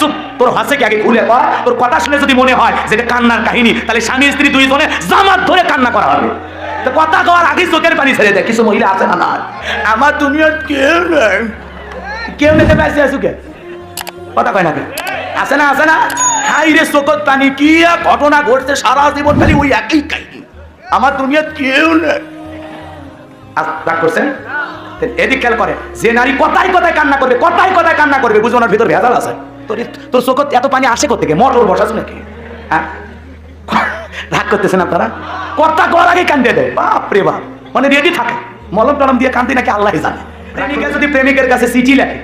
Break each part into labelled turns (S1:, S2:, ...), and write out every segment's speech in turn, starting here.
S1: চুপ। তোর হাসে কি আগে খুলে কর? তোর কথা শুনে যদি মনে হয় যেটা কান্নার কাহিনী, তাহলে স্বামী স্ত্রী দুইজনে জামাত ধরে কান্না করা হবে। তো কথা কওয়ার আগে চোখের পানি ছেড়ে দেয় কিছু মহিলা আছে না না আমার দুনিয়ার কেউ কেউ নিতে পারছে আসুকে কথা কয় না? আছে না আছে না? হাই রে চোখত পানি, কি ঘটনা ঘটছে সারা জীবন খালি ওই একই কাহিনী। আমার দুনিয়ার কেউ নেই। রাগ করছেন এদিক খেয়াল করে, যে নারী কথায় কথায় কান্না করবে, কথায় কথায় কান্না করবে বুঝব না ভিতর ভেজাল আছে। তোর তোর চোখত এত পানি আসে কোথেকে? মোটর বসাছো নাকি? হ্যাঁ? রাগ করতেছেন আপনারা কথা কর আগে কান্দে দেয় বাপ রে বাপ। মানে রেডি থাকে। মলম টলম দিয়ে কান্দি নাকি আল্লাহ জানে। প্রেমিকা যদি প্রেমিকের কাছে চিঠি লেখে,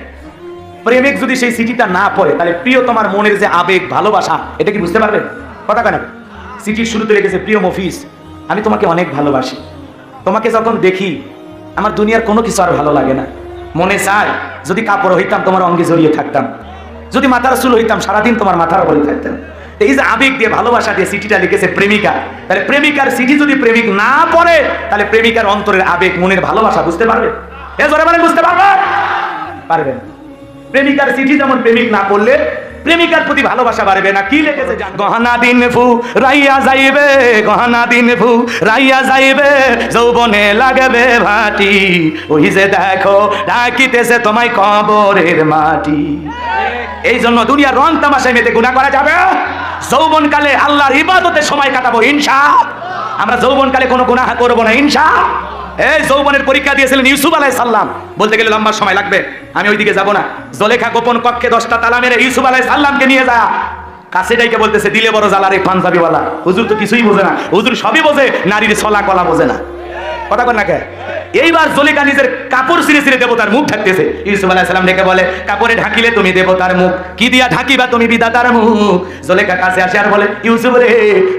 S1: প্রেমিক যদি সেই চিঠিটা না পড়ে, তাহলে প্রিয় তোমার মনের যে আবেগ, ভালোবাসা, এটা কি বুঝতে পারবে? কথা কেন চিঠির শুরুতে রেখেছে, প্রিয় মফিস আমি তোমাকে অনেক ভালোবাসি। তোমাকে যখন দেখি, আমার দুনিয়ার কোনো কিছু আর ভালো লাগে না। মনে চায়, যদি কাপড় হইতাম, তোমার অঙ্গে জড়িয়ে থাকতাম। যদি মাথার চুল হইতাম, সারাদিন তোমার মাথার উপরে থাকতেন। এই যে আবেগ দিয়ে ভালোবাসা দিয়ে চিঠিটা লিখেছে প্রেমিকা, তাহলে প্রেমিকার চিঠি যদি প্রেমিক না পড়ে, তাহলে প্রেমিকার অন্তরের আবেগ, মনের ভালোবাসা বুঝতে পারবে? এ জোরে বুঝতে পারবে পারবেন। প্রেমিকার চিঠি যেমন প্রেমিক না পড়লে প্রেমিকার প্রতি ভালোবাসা বাড়বে না। কি লিখেছে জান? গহনা দিন ফু রাইয়া যাইবে গহনা দিন ফু রাইয়া যাইবে যৌবনে লাগবে ভাটি। ওই যে দেখো ডাকিতেছে তোমায় কবরের মাটি। এই জন্য দুনিয়ার রং তামাশায় মেতে গুণা করা যাবে যৌবন কালে আল্লাহর ইবাদতে সময় কাটাবো ইনশা আমরা যৌবন কালে কোনো গুনাহ করব না ইনশা এই যৌবনের পরীক্ষা দিয়েছিলেন ইউসুফ আলাই সাল্লাম বলতে গেলে লম্বা সময় লাগবে, আমি ওইদিকে যাব না। জলেখা গোপন কক্ষে দশটা তালা মেরে ইউসুফ আলাই সাল্লামকে নিয়ে যা। কাছে বলতেছে, দিলে বড় জ্বালার এই পাঞ্জাবিওয়ালা। হুজুর তো কিছুই বোঝে না। হুজুর সবই বোঝে, নারীর ছলা কলা বোঝে না। কথা কর কে? এইবার জলিকা নিজের কাপড় ছিঁড়ে ছিঁড়ে দেবতার মুখ ঢাকতেছে। ইউসুফ আলাইহিস সালাম ডেকে বলে, কাপড়ে ঢাকিলে তুমি দেবতার মুখ, কি দিয়া ঢাকিবা তুমি বিধাতার মুখ? জলেকা কাছে আসে আর বলে, ইউসুফ রে,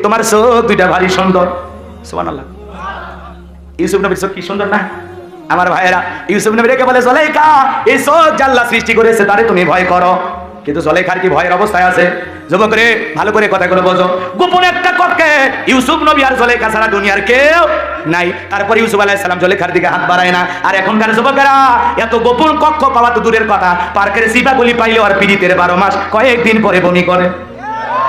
S1: তোমার চোখ দুইটা ভারী সুন্দর। সুবহানাল্লাহ। ইউসুফ নবীর চোখ কি সুন্দর না? আমার ভাইয়েরা, ইউসুফ নবী রেখে বলে জলেখা এই চোখ জাল্লা সৃষ্টি করেছে, তারে তুমি ভয় করো। কিন্তু জলেখার কি ভয়ের অবস্থায় আছে? যুবক রে ভালো করে কথাগুলো বোঝো। গোপন একটা কক্ষে ইউসুফ নবী আর জলেখা ছাড়া দুনিয়ার কেউ নাই। তারপর ইউসুফ আলাইহিস সালাম জলেখার দিকে হাত বাড়ায় না। আর এখনকার যুবকেরা, এত গোপন কক্ষ পাওয়া তো দূরের কথা। পার্কের সিপাগুলি পাইলেও আর পিড়িতের বারো মাস কয়েকদিন পরে বমি করে।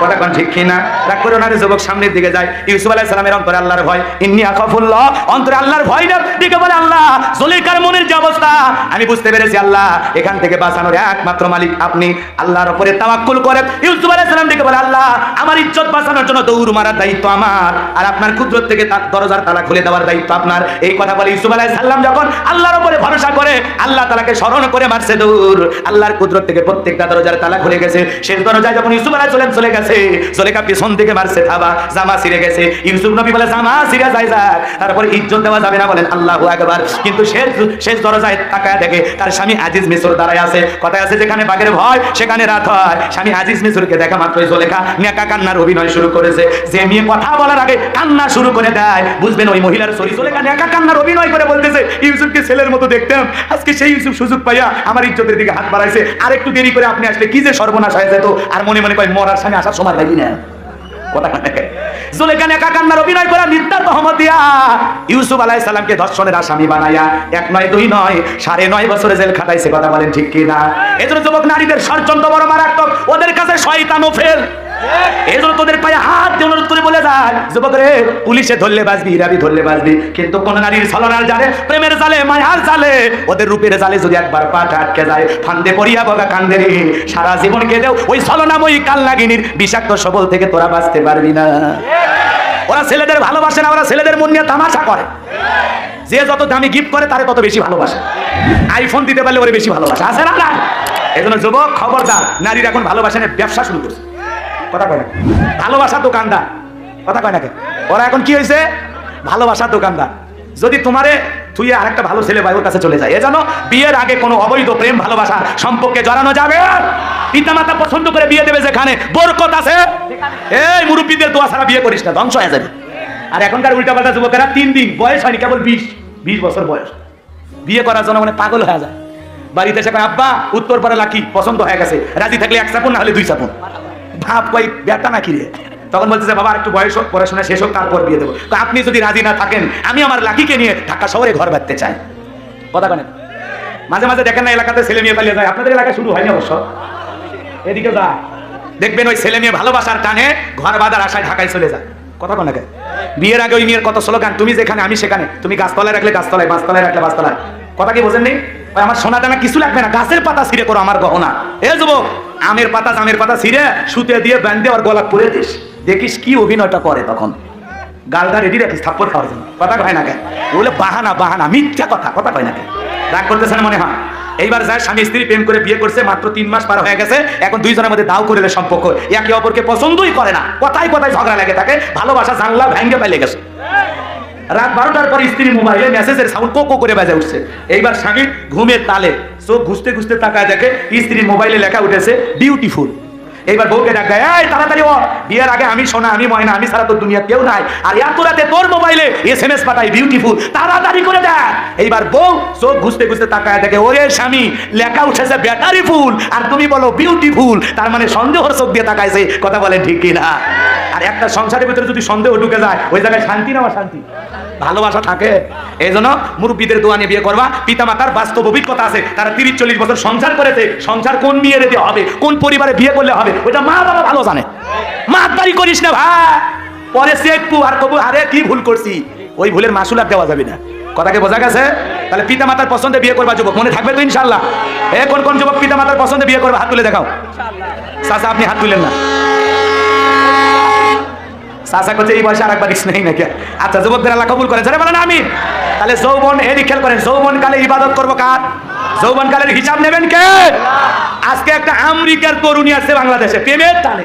S1: কথা কোন ঠিক কিনা? রাগ করে ওনার যুবক, সামনের দিকে যায় ইউসুফ আলাইহিস সালামের অন্তরে আল্লাহর ভয়। ইন্নি আখাফুল্লাহ। অন্তরে আল্লাহর ভয় না? দিকে বলে, আল্লাহ জুলেখার মনের যে অবস্থা? আমি বুঝতে পেরেছি, আল্লাহ, এখান থেকে বাঁচানোর একমাত্র মালিক আপনি। আল্লাহর উপরে তাওয়াক্কুল করেন। ইউসুফ আলাইহিস সালাম দিকে বলে, আল্লাহ, আমার ইজ্জত বাঁচানোর জন্য দৌড় মারার দায়িত্ব আমার। আর আপনার কুদরত থেকে তার দরজার তালা খুলে দেওয়ার দায়িত্ব আপনার। এই কথা বলে ইউসুফ আলাইহিস সালাম যখন আল্লাহর উপরে ভরসা করে, আল্লাহ তালাকে স্মরণ করে মারছে দৌড়। আল্লাহর কুদরত থেকে প্রত্যেকটা দরজার তালা খুলে গেছে। শেষ দরজায় যখন ইউসুফ আলাইহিস সালাম চলে গেছে পিছন থেকে মারছে, থাবা, জামা ছিঁড়ে গেছে। ইউসুফ নবী বলে, জামা ছিঁড়ে যায় যায় তারপরে ইজ্জত দেওয়া যাবে না বলেন কিন্তু শেষ দরজায় তাকায় দেখে তার স্বামী আজিজ দাঁড়ায় আছে। কথায় আছে, যেখানে বাঘের ভয়, সেখানে রাত হয়। স্বামী আজিজ দেখা মাত্রই জলেখা নেকা কান্নার অভিনয় শুরু করেছে। যে মেয়ে কথা বলার আগে কান্না শুরু করে দেয়। বুঝবেন, ওই মহিলার শরীর জলেখা নেকা কান্নার অভিনয় করে বলতেছে, ইউসুফকে ছেলের মতো দেখতাম। আজকে সেই ইউসুফ সুযোগ পাইয়া আমার ইজ্জতের দিকে হাত বাড়াইছে। আর একটু দেরি করে আপনি আসলে কি যে সর্বনাশ হয়ে যেত? আর মনে মনে কয়, মরার স্বামী আসার সময় বাইরে না কথা জুলেখান একা কান্নার অভিনয় করে নির্দাত দিয়া ইউসুফ আলাইহিস সালামকে ধর্ষণের আসামি বানায়া এক নয়, দুই নয়, সাড়ে নয় বছরে জেল খাটাইছে, কথা বলেন ঠিক কি না এজন্য যুবক নারীদের ষড়যন্ত্র বড় মারাত্মক। ওদের কাছে শয়তানও ফেল। এজন্য তোদের পায়ে হাত দিয়ে অনুরোধ করে বলে যুবক রে, পুলিশে ধরলে ইরাবি ধরলে বাজবি কিন্তু কোন নারীর জালে, প্রেমের জালে, মায়ার জালে, ওদের রূপের জালে যদি একবার পাটা আটকে যায়, ফান্দে পড়িয়া বগা কান্দে সারা জীবন ওই বিষাক্ত সবল থেকে তোরা বাঁচতে পারবি না। ওরা ছেলেদের ভালোবাসে না, ওরা ছেলেদের মন নিয়ে তামাশা করে। যে যত দামি গিফট করে, তারে তত বেশি ভালোবাসে। আইফোন দিতে পারলে ওরে বেশি ভালোবাসে। আছে না না এই জন্য যুবক, খবরদার, নারীর এখন ভালোবাসেনের ব্যবসা শুরু করছে। কথা কয় না ভালোবাসা দোকানদার। কথা কয় না? ওরা এখন কি হয়েছে ভালোবাসার দোকানদার। যদি তোমারে তুই আরেকটা ভালো ছেলে ভাই ওর কাছে চলে যায় এ যেন বিয়ের আগে কোনো অবৈধ প্রেম ভালোবাসা সম্পর্কে জড়ানো যাবে পিতা মাতা পছন্দ করে বিয়ে দেবে যেখানে বরকত আছে? এই মুরব্বীদের দোয়া ছাড়া বিয়ে করিস না ধ্বংস হয়ে যাবে। আর এখনকার উল্টাপাল্টা যুবকেরা তিন দিন বয়স হয়নি কেবল বিশ বিশ বছর বয়স। বিয়ে করার জন্য মানে পাগল হয়ে যায়। বাড়িতে কয়, আব্বা উত্তর পাড়া লাকি পছন্দ হয়ে গেছে। রাজি থাকলে এক চাপুন না হলে দুই চাপুন। ভাব কই ব্যাটা না কিরে তখন বলতেছে বাবা একটু বয়স হোক, পড়াশোনা শেষ হোক, তারপর বিয়ে দেবো। তো আপনি যদি রাজি না থাকেন, আমি আমার লাকিকে নিয়ে ঢাকা শহরে ঘর বাঁধতে চাই। কথা কেন মাঝে মাঝে দেখেন না, এলাকাতে ছেলে মেয়ে পালিয়ে যায়। আপনাদের এলাকায় শুরু হয়নি অবশ্য। এদিকে যা। দেখবেন ওই ছেলে মেয়ে ভালোবাসার টানে ঘর বাঁধার আশায় ঢাকায় চলে যায়। কথা কোন আগে বিয়ের আগে ওই মেয়ের কত স্লোগান, তুমি যেখানে, আমি সেখানে। তুমি গাছতলায় রাখলে গাছতলায়, বাঁশতলায় রাখলে বাঁশতলায়। কথা কি বোঝেন নেই আমার সোনা দানা কিছু লাগবে না, গাছের পাতা ছিঁড়ে করো আমার গহনা। এ যুবক আমের পাতা, জামের পাতা ছিঁড়ে সুতে দিয়ে ব্যান্ডে আর গলা পুড়ে দিস। দেখিস কি অভিনয়টা করে তখন। গালটা রেডি রাখিস, থাপ্পড় খাওয়ার জন্য। কথা কয় না কেন? বলে, বাহানা বাহানা, মিথ্যা কথা কথা কয় না কেন? রাগ করতেছে না মনে হয়? এইবার যায়, স্বামী স্ত্রী প্রেম করে বিয়ে করছে, মাত্র তিন মাস পার হয়ে গেছে। এখন দুইজনের মধ্যে দাও করে সম্পর্ক। একে অপরকে পছন্দই করে না। কথায় কথায় ঝগড়া লাগে থাকে, ভালোবাসা জানলা ভেঙ্গে পাইলে গেছে। রাত বারোটার পর স্ত্রী মোবাইলে মেসেজের সাউন্ড কোকো করে বাজে উঠছে। এইবার স্বামী ঘুমের তালে চোখ ঘুষতে ঘুষতে তাকায় দেখে স্ত্রীর মোবাইলে লেখা উঠেছে বিউটিফুল এইবার বউকে ডাক দেয়, এই, তাড়াতাড়ি ও বিয়ের আগে আমি সোনা, আমি ময়না, আমি সারা তোর দুনিয়া কেউ নাই। আর এত রাতে তোর মোবাইলে এস এম এস পাঠাই বিউটিফুল তাড়াতাড়ি করে দেয় এইবার বউ চোখ ঘুষতে ঘুষতে তাকায় দেখে, ওরে স্বামী, লেখা উঠেছে ব্যাটারি ফুল আর তুমি বলো বিউটিফুল তার মানে সন্দেহর চোখ দিয়ে তাকাইছে, কথা বলে ঠিক কিনা। আর একটা সংসারের ভিতরে যদি সন্দেহ ঢুকে যায়, ওই জায়গায় শান্তি না শান্তি ভালোবাসা থাকে। এই জন্য মুরব্বীদের দোয়া নিয়ে বিয়ে করবা। পিতা মাতার বাস্তব অভিজ্ঞতা আছে। তারা তিরিশ চল্লিশ বছর সংসার করেছে। সংসার কোন বিয়ে রেতে হবে? কোন পরিবারে বিয়ে করলে হবে? ওইটা মা বাবা ভালো জানে। মাতবাড়ি করিস না ভাই। পরে সে একটু আর কবু, আরে কি ভুল করছি? ওই ভুলের মাসুল আর দেওয়া যাবে না। কথাকে বোঝা গেছে? তাহলে পিতা মাতার পছন্দে বিয়ে করবা, যুবক। মনে থাকবে তো ইনশাল্লাহ এ, কোন কোন যুবক পিতা মাতার পছন্দে বিয়ে করবে? হাত তুলে দেখাও। চাচা, আপনি হাত তুলেন না। চাচা করছে এই বয়সে আরেকবার স্নেহী নাকি? আচ্ছা যুবকদের আল্লাহ কবুল জানে বলেন আমি তাহলে যৌবন এদিক খেয়াল করেন, যৌবন কালে ইবাদত করব কার? যৌবন কালের হিসাব নেবেন কে? আজকে একটা আমেরিকার তরুণী আছে বাংলাদেশে, প্রেমের টানে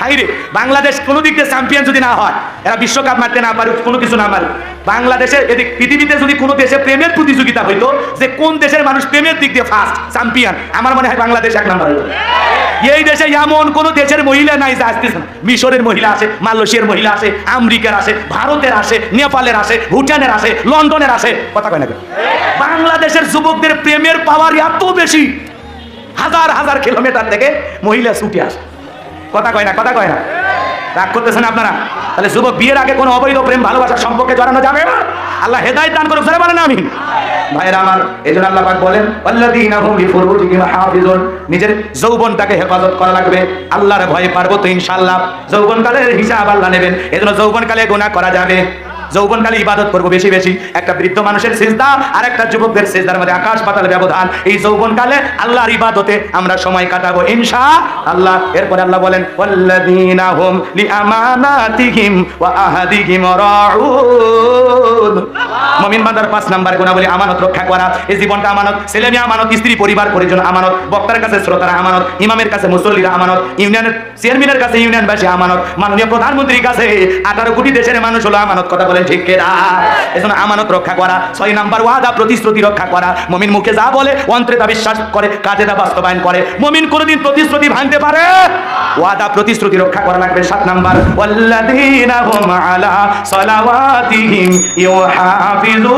S1: হাইরে, বাংলাদেশ কোনো দিক দিয়ে চ্যাম্পিয়ন যদি না হয়, এরা বিশ্বকাপ মারতে না পারুক, কোনো কিছু না মারুক। বাংলাদেশের এদিক, পৃথিবীতে যদি কোনো দেশে প্রেমের প্রতিযোগিতা হইতো, যে কোন দেশের মানুষ প্রেমের দিক দিয়ে ফার্স্ট চ্যাম্পিয়ন আমার মনে হয় বাংলাদেশ এক নম্বর হইতো এই দেশে এমন কোন দেশের মহিলা নাই যে আসতেছে মিশরের মহিলা আছে, মালয়েশিয়ার মহিলা আছে, আমেরিকার আছে, ভারতের আছে, নেপালের আছে, ভুটানের আছে, লন্ডনের আছে। কথা কয় না বাংলাদেশের যুবকদের প্রেমের পাওয়ার এত বেশি, হাজার হাজার কিলোমিটার থেকে মহিলা ছুটে আসে। কথা কয় না, কথা কয় না? রাগ করতেছেন আপনারা? তাহলে যুবক বিয়ের আগে কোনো অবৈধ প্রেম ভালোবাসার সম্পর্কে জড়ানো যাবে না? আল্লাহ হেদায় দান করুক সারা বলেন আমি ভাইয়েরা আমার এই জন্য আল্লাহ পাক বলেন নিজের যৌবনটাকে হেফাজত করা লাগবে। আল্লাহর ভয়ে পারব তো ইনশাআল্লাহ। যৌবনকালের হিসাব আল্লাহ নেবেন। এজন্য যৌবনকালে গুনাহ করা যাবে। যৌবনকালে ইবাদত করব বেশি বেশি। একটা বৃদ্ধ মানুষের সিজদা আর একটা যুবকদের সিজদার মধ্যে আকাশ পাতাল ব্যবধান। এই যৌবনকালে আল্লাহর ইবাদতে আমরা সময় কাটাবো ইনশা আল্লাহ এরপরে আল্লাহ বলেন আমানত বক্তার কাছে শ্রোতারা আমানত, ইমামের কাছে মুসল্লিরা আমানত, ইউনিয়নের কাছে আমানত প্রধানমন্ত্রীর কাছে আঠারো কোটি দেশের মানুষ হলো আমানত। কথা বলেন ঠিক কেরা এজন্য আমানত রক্ষা করা, ছয় নাম্বার ওয়াদা, প্রতিশ্রুতি রক্ষা করা। মমিন মুখে যা বলে, অন্তরে তা বিশ্বাস করে, কাজে তা বাস্তবায়ন করে। মমিন কোনোদিন প্রতিশ্রুতি ভাঙতে পারে? ওয়াদা, প্রতিশ্রুতি রক্ষা করা লাগবে। সাত নাম্বার, ওয়াল্লাযীনা হুম আলা ইউহাফিজুন।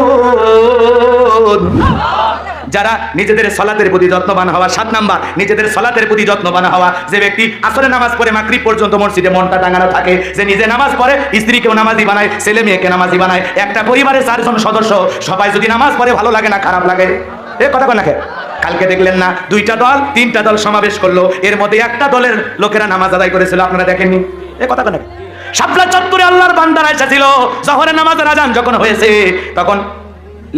S1: যারা নিজেদের সলাতের প্রতি যত্নবান হওয়া, সাত নাম্বার, নিজেদের সলাতের প্রতি যত্নবান হওয়া, যে ব্যক্তি আসলে নামাজ পড়ে মাগরিব পর্যন্ত মসজিদে মনটা টাঙানো থাকে, যে নিজে নামাজ পড়ে, স্ত্রীকেও নামাজি বানায়, ছেলে মেয়েকে নামাজি বানায়, একটা পরিবারের চারজন সদস্য, সবাই যদি নামাজ পড়ে ভালো লাগে না, খারাপ লাগে। এ কথা কোন কালকে দেখলেন না, দুইটা দল, তিনটা দল সমাবেশ করল, এর মধ্যে একটা দলের লোকেরা নামাজ আদায় করেছিল, আপনারা দেখেননি? এ কথা কোন শাপলা চত্বরে আল্লাহর বান্দারা এসেছিল, জহরের নামাজের আজান যখন হয়েছে, তখন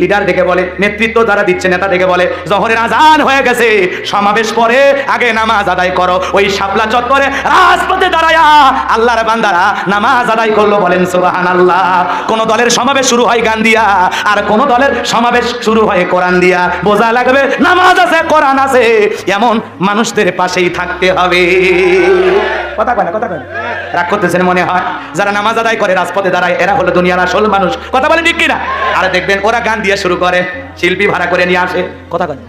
S1: লিডার ডেকে বলে, নেতৃত্ব যারা দিচ্ছে, নেতা ডেকে বলে, জহরের আজান হয়ে গেছে। সমাবেশ পরে আগে নামাজ আদায় করো। ওই শাপলা চত্বরে রাজপথে দাঁড়ায়া আল্লাহর বান্দারা নামাজ আদায় করল, বলেন সুবাহান আল্লাহ কোন দলের সমাবেশ শুরু হয় গান দিয়া, আর কোন দলের সমাবেশ শুরু হয় কোরআন দিয়া। বোঝা লাগবে, নামাজ আছে, কোরআন আছে। এমন মানুষদের পাশেই থাকতে হবে। কথা কয় না, কথা কয় রাগ করতেছেন মনে হয়? যারা নামাজ আদায় করে, রাজপথে দাঁড়ায়, এরা হলো দুনিয়ার আসল মানুষ। কথা বলে ঠিক কিনা? আর দেখবেন, ওরা গান দিয়ে শুরু করে, শিল্পী ভাড়া করে নিয়ে আসে। কথা কয়?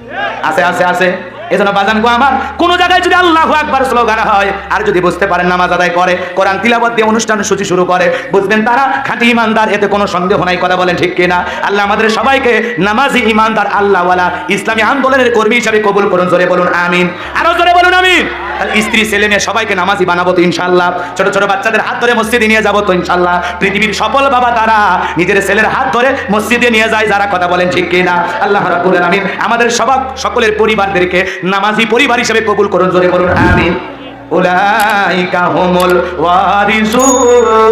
S1: আসে আসে আসে। এজন্য বাজান গো আমার, কোন জায়গায় যদি আল্লাহ স্লোগান হয়, আর যদি বুঝতে পারেন নামাজ আদায় করে, কোরআন তিলাবত দিয়ে অনুষ্ঠান সূচি শুরু করে, বুঝবেন তারা খাঁটি ইমানদার এতে কোনো সন্দেহ নাই, কথা বলেন ঠিক কিনা? আল্লাহ আমাদের সবাইকে নামাজি ইমানদার আল্লাহওয়ালা, ইসলামী আন্দোলনের কর্মী হিসাবে কবুল করুন, জোরে বলুন, আমিন। আরও জোরে বলুন, আমিন। স্ত্রী, ছেলে, মেয়ে, সবাইকে নামাজি বানাবো তো ইনশাল্লাহ ছোট ছোট বাচ্চাদের হাত ধরে মসজিদে নিয়ে যাব তো ইনশাল্লাহ পৃথিবীর সফল বাবা তারা নিজের ছেলের হাত ধরে মসজিদে নিয়ে যায়, যারা কথা বলেন ঠিক কিনা। আল্লাহ রাব্বুল আলামিন আমাদের সবাক, সকলের পরিবারদেরকে নামাজি পরিবার হিসেবে কবুল করুন, জোরে বলুন, আমিন। উলাইকা হুমুল ওয়ারিসুন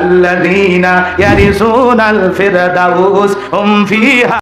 S1: আল্লাযীনা ইয়ারিসুনাল ফিরদাউস, হুম ফিহা